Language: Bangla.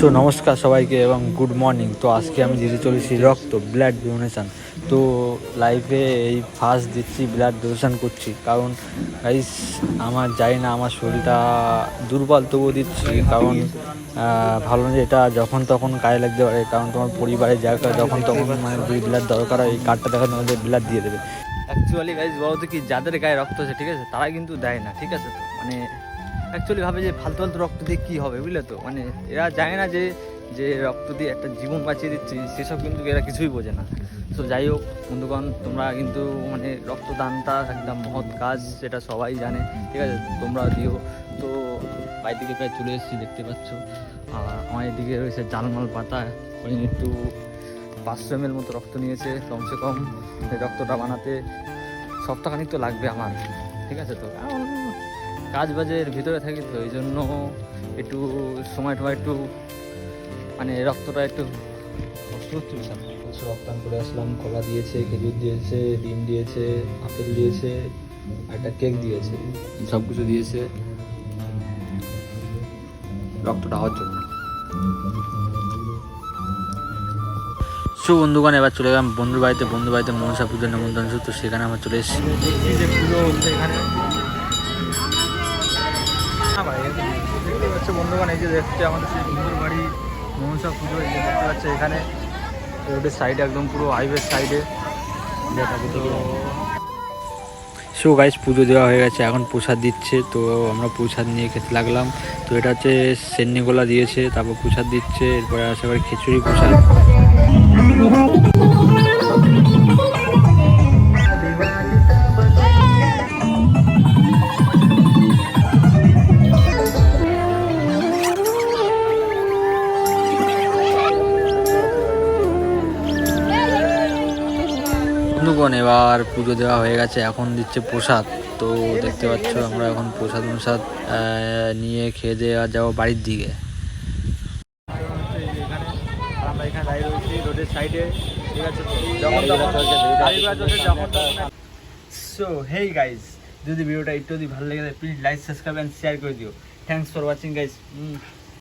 সো নমস্কার সবাইকে এবং গুড মর্নিং তো আজকে আমি দিতে চলেছি রক্ত ব্লাড ডোনেশন তো লাইফে এই ফার্স্ট দিচ্ছি ব্লাড ডোনেশন করছি। কারণ গাইস আমার জানি না, আমার শরীরটা দুর্বল তবুও দিচ্ছি। কারণ ভালো না যে এটা যখন তখন কাজে লাগতে পারে। কারণ তোমার পরিবারের জায়গা যখন তখন মানে যদি ব্লাড দরকার হয়, এই কার্ডটা দেখা তোমাদের ব্লাড দিয়ে দেবে। অ্যাকচুয়ালি গাইজ বলতো কি, যাদের গায়ে রক্ত আছে, ঠিক আছে তারা কিন্তু দেয় না, ঠিক আছে তো? মানে অ্যাকচুয়ালি ভাবে যে ফালতু ফালতু রক্ত দিয়ে কী হবে, বুঝলে তো? মানে এরা জানে না যে যে রক্ত দিয়ে একটা জীবন বাঁচিয়ে দিচ্ছি, সেসব কিন্তু এরা কিছুই বোঝে না। তো যাই হোক, বন্ধুগণ, তোমরা কিন্তু মানে রক্তদানটা একদম মহৎ কাজ, সেটা সবাই জানে, ঠিক আছে? তোমরা দিও। তো বাইর দিকে প্রায় চলে এসেছি, দেখতে পাচ্ছ। আর আমার এদিকে রয়েছে জালমাল পাতা। ওই একটু পাঁচশো এম মতো রক্ত নিয়েছে, কমসে কম রক্তটা বানাতে সপ্তাহখানিক তো লাগবে আমার, ঠিক আছে তো? কারণ কাজ বাজের ভিতরে থাকি তো এই জন্য একটু সময় টময় একটু মানে রক্তটা একটু কিছু রক্তদান করে আসলাম কলা দিয়েছে খেজুর দিয়েছে ডিম দিয়েছে আপেল দিয়েছে একটা কেক দিয়েছে। সব কিছু দিয়েছে। রক্তটা হওয়ার জন্য। সো বন্ধুগণ এবার চলে গেলাম বন্ধুর বাড়িতে। বন্ধু বাড়িতে মনসা পুজোর নিমন্ত্রণ তো সেখানে আমরা চলে এসেছি। পুজো হচ্ছে বন্ধুগণ, এই যে দেখতে আমাদের সেই বন্ধুর বাড়ি, মনসা পুজো, এই যে দেখতে পাচ্ছে এখানে। রোডের সাইডে একদম পুরো হাইওয়ের সাইডে তো সো গাইস পুজো দেওয়া হয়ে গেছে, এখন প্রসাদ দিচ্ছে, তো আমরা প্রসাদ নিয়ে খেতে লাগলাম। তো এটা হচ্ছে সেন্নিগোলা দিয়েছে, তারপর প্রসাদ দিচ্ছে, এরপরে আছে আবার খিচুড়ি প্রসাদ। বন্ধুগণ এবার পুজো দেওয়া হয়ে গেছে, এখন দিচ্ছে প্রসাদ। তো দেখতে পাচ্ছ আমরা এখন প্রসাদ প্রসাদ নিয়ে খেয়ে দিয়ে যাব বাড়ির দিকে। রোডের সাইডে। ঠিক আছে সো হেই গাইজ যদি ভিডিওটা একটু যদি ভালো লেগে থাকে please like subscribe and share করে দিও। Thanks for watching guys